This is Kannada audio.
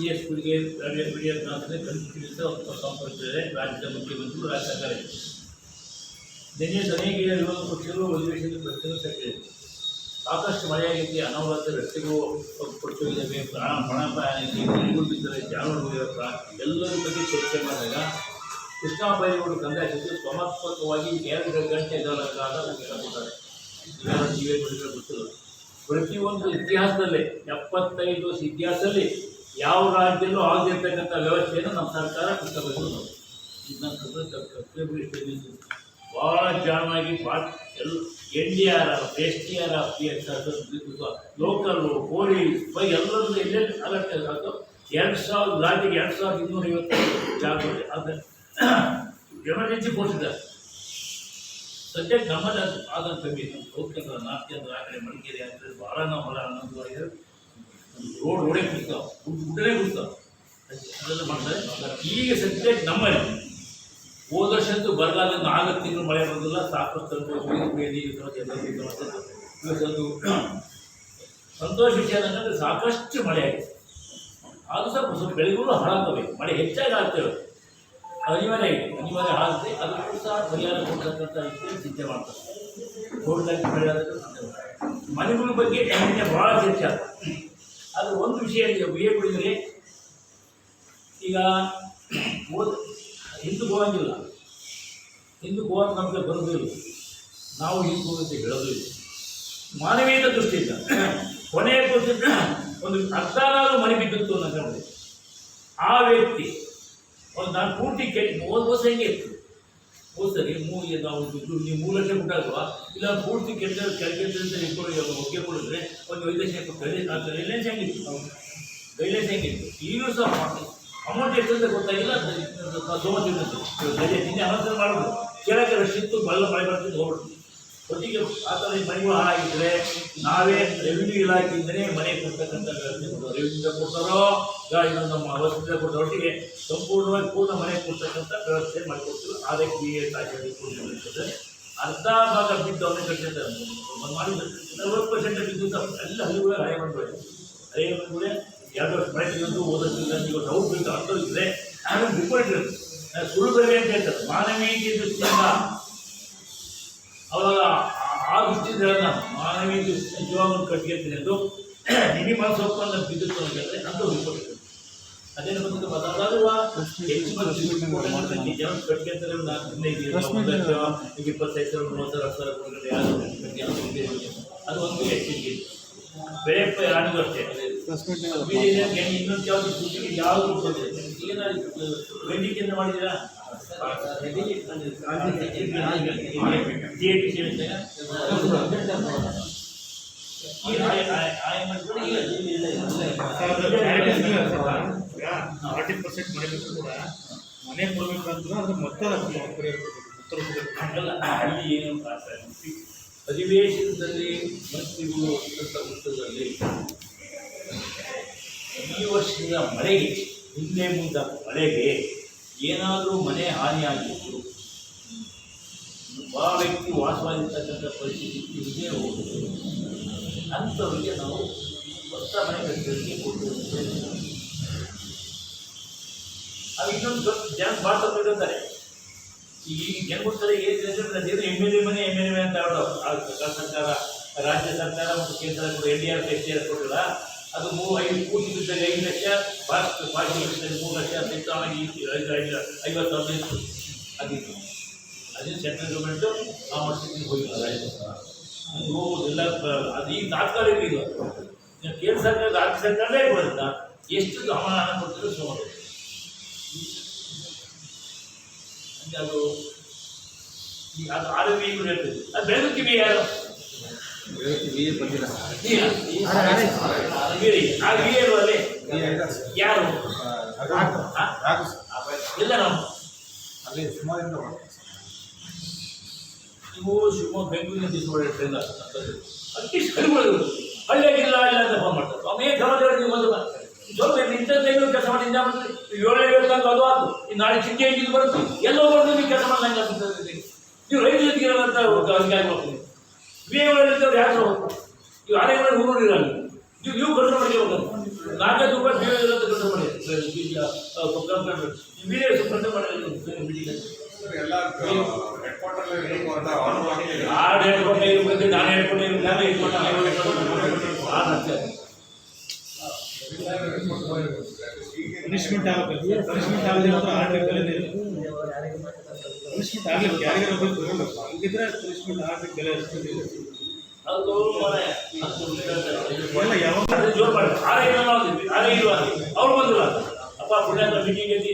ಸಿ ಎಸ್ ಪುಡಿಗೆ ವಿಡಿಯೋನಾಥನೇ ಕಲ್ಪಿಸಿದ ಸಂಪರ್ಕಿಸಿದರೆ ರಾಜ್ಯದ ಮುಖ್ಯಮಂತ್ರಿಗಳು ರಾಜ್ಯ ಸರ್ಕಾರ ನಿನ್ನೆ ಅನೇಕ ವಿರೋಧ ಪಕ್ಷಗಳು ಒಂದು ವಿಷಯದ ಪ್ರಶ್ನೆ ಸಲ್ಲಿಸಿದೆ ಸಾಕಷ್ಟು ಮಳೆಯಾಗಿದ್ದು ಅನಾಹುತ ರಸ್ತೆಗಳು ಕೊಟ್ಟಿದ್ದಾವೆ ಪ್ರಾಣ ಪ್ರಾಣಾಪಾಯಕ್ಕೆ ಮನೆಗಳು ಬಿದ್ದರೆ ಜಾನುವಾರುಗಳ ಪ್ರಾಣ ಎಲ್ಲರ ಬಗ್ಗೆ ಚರ್ಚೆ ಮಾಡಿದಾಗ ಕೃಷ್ಣಾ ಬೈರೇಗೌಡ ಕಂದಾಯ ಸಚಿವರು ಸಮರ್ಪಕವಾಗಿ ಎರಡು ಗಂಟೆ ಕಾಲ ಕೊಡ್ತಾರೆ ಇವೆಲ್ಲ ನೀವೇ ನೋಡಿದ್ರೆ ಗೊತ್ತಿಲ್ಲ ಪ್ರತಿಯೊಂದು ಇತಿಹಾಸದಲ್ಲೇ ಎಪ್ಪತ್ತೈದು ವರ್ಷ ಇತಿಹಾಸದಲ್ಲಿ ಯಾವ ರಾಜ್ಯದಲ್ಲೂ ಆಗಿರ್ತಕ್ಕಂಥ ವ್ಯವಸ್ಥೆಯನ್ನು ನಮ್ಮ ಸರ್ಕಾರ ಕೃಷ್ಣ ಇದನ್ನ ಭಾಳ ಜಾಣವಾಗಿ ಎಲ್ಲ N D R F S T R F P S local police by ಎಲ್ಲರದ್ದು ಎಲ್ಲೆಲ್ಲಿ ಅಗತ್ಯ ಅದು ಎರಡು ಸಾವಿರದ ರಾಜ್ಯಕ್ಕೆ ಎರಡು ಸಾವಿರದ ಇನ್ನೂರ ಐವತ್ತು ಜಾಗೃತಿ ಅದು ಎಮರ್ಜೆನ್ಸಿ ಕೊಟ್ಟಿದ್ದಾರೆ ಸದ್ಯ ಗಮನ ಅದು ಆದ ಕಮ್ಮಿ ಹೋಗ್ತಕ್ಕ ನಾಲ್ಕು ಜನ ಆ ಕಡೆ ಮಡಿಕೇರಿ ಅಂತ ಭಾಳ ನಾವು ಭಾಳ ಆನಂದವಾಗಿದ್ದಾರೆ ರೋಡ್ ರೋಡೇ ಕುಡಿತಾವೆ ಗುಡ್ಡನೇ ಕುಡಿತಾವೆ ಅದೆಲ್ಲ ಮಾಡ್ತಾರೆ. ಈಗ ಸದ್ಯಕ್ಕೆ ನಮ್ಮಲ್ಲಿ ಹೋದ ವರ್ಷಂತೂ ಬರಗಾಲ ನಾಲ್ಕು ತಿಂಗಳು ಮಳೆ ಬಂದಿಲ್ಲ ಸಾಕಷ್ಟು ಇವತ್ತೊಂದು ಸಂತೋಷ ವಿಷಯ ಏನಂದ್ರೆ ಸಾಕಷ್ಟು ಮಳೆ ಆಗಿದೆ. ಆದರೂ ಸ್ವಲ್ಪ ಸ್ವಲ್ಪ ಬೆಳೆಗಳು ಹಾಳಾಗ್ತವೆ. ಮಳೆ ಹೆಚ್ಚಾಗಿ ಆಗ್ತವೆ ಅನಿವಾರ್ಯ ಇದೆ ಅನಿವಾರ್ಯ ಆಗುತ್ತೆ ಅದಕ್ಕೂ ಸಹ ಪರಿಹಾರ ಕೊಡ್ತಕ್ಕಂಥ ಚಿಂತೆ ಮಾಡ್ತಾರೆ. ಮಾಡ್ತಾರೆ. ಮನೆಗಳ ಬಗ್ಗೆ ಭಾಳ ಚರ್ಚೆ ಆಗುತ್ತೆ ಅದು ಒಂದು ವಿಷಯ ಇದೆ ಎ ಕುಡಿದರೆ ಈಗ ಓದ್ ಹಿಂದೂ ಹೋಗಂಗಿಲ್ಲ ಹಿಂದೂ ಹೋಗೋದು ನಮಗೆ ಬರೋದಿಲ್ಲ ನಾವು ಹಿಂದೂ ಅಂತ ಹೇಳೋದಿಲ್ಲ ಮಾನವೀಯದ ದೃಷ್ಟಿಯಿಂದ ಕೊನೆಯ ದೃಷ್ಟಿಯಿಂದ ಒಂದು ಅರ್ಧಾರು ಮನೆ ಬಿದ್ದಿತ್ತು ಅನ್ನೋ ಆ ವ್ಯಕ್ತಿ, ಒಂದು ನಾನು ಪೂರ್ತಿ ಕೆಟ್ಟ ಹೋದ ವರ್ಷ ಹೆಂಗೆ ಇತ್ತು? ಹೋದ ಸರಿ ಮೂ ನಾವು ನೀವು ಮೂರು ಲಕ್ಷ ಇಲ್ಲ ಪೂರ್ತಿ ಕೆಟ್ಟ ಕೆಟ್ಟ ಅಂತ ಎಲ್ಲ ಒಕ್ಕೆ ಕೊಡಿದ್ರೆ ಒಂದು ಐದು ಲಕ್ಷ ಆ ಗೈಡ್ಲೈನ್ಸ್ ಹೆಂಗಿತ್ತು? ಗೈಡ್ಲೈನ್ಸ್ ಹೆಂಗಿತ್ತು? ಈಗಲೂ ಸಹ ಅಮೌಂಟ್ ಎಷ್ಟು ಅಂತ ಗೊತ್ತಾಗಿಲ್ಲ ಸೋಮತಿದ್ದು ನಿನ್ನೆ ಅನೌನ್ಸ್ ಮಾಡೋದು ಕೆಳಗೆ ರಶ್ ಇತ್ತು ಬಲ್ಲ ಮಳೆ ಬರ್ತಿದ್ದು ಹೋಗ್ಬಿಡ್ತು ಒಟ್ಟಿಗೆ ಆ ಥರ ಮನೆಗಳು ಹಾಳಾಗಿದ್ರೆ ನಾವೇ ರೆವಿನ್ಯೂ ಇಲಾಖೆಯಿಂದಲೇ ಮನೆ ಕೊಡ್ತಕ್ಕಂಥ ರೆವಿನ್ಯೂ ಕೊಡ್ತಾರೋ? ನಮ್ಮ ವಸತಿ ಕೊಡ್ತಾರೋ? ಒಟ್ಟಿಗೆ ಸಂಪೂರ್ಣವಾಗಿ ಪೂರ್ಣ ಮನೆ ಕೊಡ್ತಕ್ಕಂಥ ವ್ಯವಸ್ಥೆ ಮಾಡಿಕೊಡ್ತೀವಿ. ಅದಕ್ಕೆ ಬಿ ಎಸ್ ಆಗಿ ಇರ್ತದೆ. ಅರ್ಧ ಭಾಗ ಬಿದ್ದು ಅವನೇ ಕಟ್ಟಿರ್ತಾರೆ ಮಾಡಿದ್ರೆ ನಲ್ವತ್ತು ಪರ್ಸೆಂಟ್ ಬಿದ್ದು ಎಲ್ಲ ಹಳ್ಳಿಗಳ ಹಳೆ ಮಾಡ್ಬೇಡಿ ಹಳೆ ಮನೆಗಳೇ ಎರಡು ವರ್ಷ ಮಳೆ ಒಂದು ಓದೋದಿಲ್ಲ ನೀವು ಡೌಟ್ ಬೇಕು ಅಂತ ಇದ್ರೆ ಆಮೇಲೆ ಬಿಟ್ಕೊಂಡಿರೋದು ಸುಳ್ಳು ಸುಳ್ಳುಗಳಿಗೆ ಅಂತ ಹೇಳ್ತಾರೆ. ಮಾನವೀಯ ದೃಷ್ಟಿಯಿಂದ ಅವಾಗ ಆ- ದೃಷ್ಟಿಯಿಂದ ಮಾನವೀಯ ದೃಷ್ಟಿ ಕಟ್ಟಿಗೆ ಅದು ನಿಮಗೆ ಮನಸ್ಸು ಒಪ್ಪಂದ ಬಿದ್ದಿತ್ತು ಅಂತ ಹೇಳಿದ್ರೆ ಅಂತ ರಿಪೋರ್ಟ್ ಇರುತ್ತೆ ಅದೇನು ಬಂದಿದ್ದು ಮಾತಾಡುವ ಹೆಚ್ಚು ಮಂದಿ ಕಟ್ಟಿಗೆ ಕಟ್ಗೆಳ್ತಾರೆ ಒಂದು ಹದಿನೈದು ಇಪ್ಪತ್ತೈದು ಸಾವಿರ ಮೂವತ್ತು ಸಾವಿರ ಸಾವಿರ ಕಟ್ಗೆ ಅದು ಒಂದು ಹೆಚ್ಚಿಗೆ ಬೆಳೆ ಪ ಹಾನಿಗೂ ಅಷ್ಟೇ. ಬೀದಿಗೆ ಗೆಣಿ ಇನ್ನೊಂದು ಯಾವುದು ಕೃಷಿಗೆ ಯಾವುದು ಬಂದಿದೆ ಏನಾದ್ರು ಗಂಡಿಕೆಯಿಂದ ಮಾಡಿದ್ದೀರಾ ಜಿಎಟಿ ಸೇವೆ ಫಾರ್ಟಿ ಪರ್ಸೆಂಟ್ ಮನೆ ಬಿಟ್ಟು ಕೂಡ ಮನೆ ಕೊಡ್ಬೇಕಂದ್ರೆ ಅದು ಮೊತ್ತ ಉತ್ತರ ಹಂಗಲ್ಲ ಅಲ್ಲಿ ಏನು ಮಾಡ್ತಾರೆ ಅಧಿವೇಶನದಲ್ಲಿ ಮಂತ್ರಿಗಳು ಇದ್ದಂಥ ವೃತ್ತದಲ್ಲಿ ಈ ವರ್ಷದ ಮಳೆಗೆ ಹಿಂದೆ ಮುಂದ ಮಳೆಗೆ ಏನಾದರೂ ಮನೆ ಹಾನಿಯಾಗಿತ್ತು ಆ ವ್ಯಕ್ತಿ ವಾಸವಾಗಿರ್ತಕ್ಕಂಥ ಪರಿಸ್ಥಿತಿ ಇಲ್ಲದೆ ಹೋಗುತ್ತೆ ಅಂಥವರಿಗೆ ನಾವು ಹೊಸ ಮನೆ ಕಟ್ಟಲಿಕ್ಕೆ ಕೊಟ್ಟಿರುತ್ತೇವೆ ಅದು ಇನ್ನೊಂದು ದೊಡ್ಡ ಜನ ಭಾಳ ತಪ್ಪಿದ್ದಾರೆ ಈ ಜನಗುತ್ತಾರೆ ಏನು ಎಂ ಎಲ್ ಎ ಮನೆ, ಎಂ ಎಲ್ ಎ ಅಂತ ಹೇಳೋದು ಸರ್ಕಾರ, ರಾಜ್ಯ ಸರ್ಕಾರ ಮತ್ತು ಕೇಂದ್ರ N D R S D R ಕೊಟ್ಟಿಲ್ಲ ಅದು ಮೂರು ಐದು ಕೋಟಿ ಬಿದ್ದಾಗ ಐದು ಲಕ್ಷ ಭಾರತ ಭಾಷೆ ಲಕ್ಷದಲ್ಲಿ ಮೂರು ಲಕ್ಷ ಹೆಚ್ಚಾಗಿ ಐದು ಐದು ಐವತ್ತು ಹದಿನೈದು ಆಗಿತ್ತು ಅದೇ ಸೆಂಟ್ರಲ್ ಗೌರ್ಮೆಂಟು ಆ ಮಟ್ಟಕ್ಕೆ ಹೋಗಿಲ್ಲ ರಾಜ್ಯ ಸರ್ಕಾರ ಅದು ಎಲ್ಲ ಪ- ಅದು ಈಗ ತಾತ್ಕಾಲಿಕ ಇಲ್ಲ ಈಗ ಕೇಂದ್ರ ಸರ್ಕಾರ, ರಾಜ್ಯ ಸರ್ಕಾರನೇ ಬರುತ್ತಾ ಎಷ್ಟು ಗಮನ ಕೊಡ್ತಿರೋ ಸೋಮರು ಹಂಗೆ ಅದು, ಈ ಅದು ಆರೋಗ್ಯ ಇವ್ರು ಹೇಳ್ತದೆ ಅದು ಬೆಳಗುತ್ತೀವಿ ಯಾರು ನೀರಾ? ಬೀರಿ. ಆ ಬೀರು ಅಲ್ಲಿ ಯಾರು? ಇಲ್ಲ ನಾವು ಅಲ್ಲಿ ಸುಮಾರಿಂದ ನೀವು ಶಿವಮೊಗ್ಗ ಬೆಂಗಳೂರಿನ ದಿವಸ ಟ್ರೈನ್ ಅಟ್ಲೀಸ್ಟ್ ಕಡಿಮೆ ಹಳ್ಳಿಯಾಗಿಲ್ಲ ಇಲ್ಲ ಅಂತ ಫೋನ್ ಮಾಡ್ತಾರೆ ಅವನೇ ಸಮಾಚಾರ ನೀವು ಮೊದಲು ಸ್ವಲ್ಪ ಇಂಥ ಟೈಮಲ್ಲಿ ಕೆಲಸ ಮಾಡಿ ಏಳು ವೇತನ ಅದು ಆತು ಈ ನಾಳೆ ಚಿಂತೆ ಇದು ಬರುತ್ತೆ ಎಲ್ಲೋ ಬಂದು ನೀವು ಕೆಲಸ ಆಗ್ತದೆ ನೀವು ರೈತ ಜೊತೆಗೆ ಅಂತ ಅಧಿಕಾರಿ ಆಗ್ಬೋದು ವಿವೇಕಗಳಿದ್ದವ್ರು ಯಾರು ನೀವು ಆರೇಗಳು ಊರು ಇರಲ್ಲ ನೀವು? ನೀವು ಕೆಲಸ ಮಾಡಿ ಹೋಗೋದು ನಾಲ್ಕೈದು ರೂಪಾಯಿ ವಿವೇಕ ಇರೋದು ಕಡಿಮೆ ಮಾಡಿ. ಇವೇ ಕ್ವಾರ್ಟರ್ ಅಂತ ಆರ್ಡರ್ ಆಗ್ತಿದೆ ಆಡು ಹೇಳ್ಕೊಂಡೆ ಇರ್ಬೇಕು ನಾನು ಹೇಳ್ಕೊಂಡೆ ನಾನು ಹೇಳ್ಕೊಂಡು ಪನಿಷ್ಮೆಂಟ್ ಆಗಬೇಕು ಪನಿಷ್ಮೆಂಟ್ ಆಗಲಿ ಅಂತ ಬೆಲೆನೇ ಇಲ್ಲ ಪನಿಷ್ಮೆಂಟ್ ಆಗಲಿಕ್ಕೆ ಯಾರಿಗಾರ ಒಬ್ಬರು ತಗೊಳ್ಬೇಕು ಹಂಗಿದ್ರೆ ಪನಿಷ್ಮೆಂಟ್ ಆಗ್ಲಿಕ್ಕೆ ಬೆಲೆ ಇರ್ತದೆ ಅದು ಮನೆ ಎಲ್ಲ ಯಾವಾಗ ಅವ್ರು ಬಂದಿಲ್ಲ ಅಪ್ಪ ಮೀಟಿಂಗ್ ಐತಿ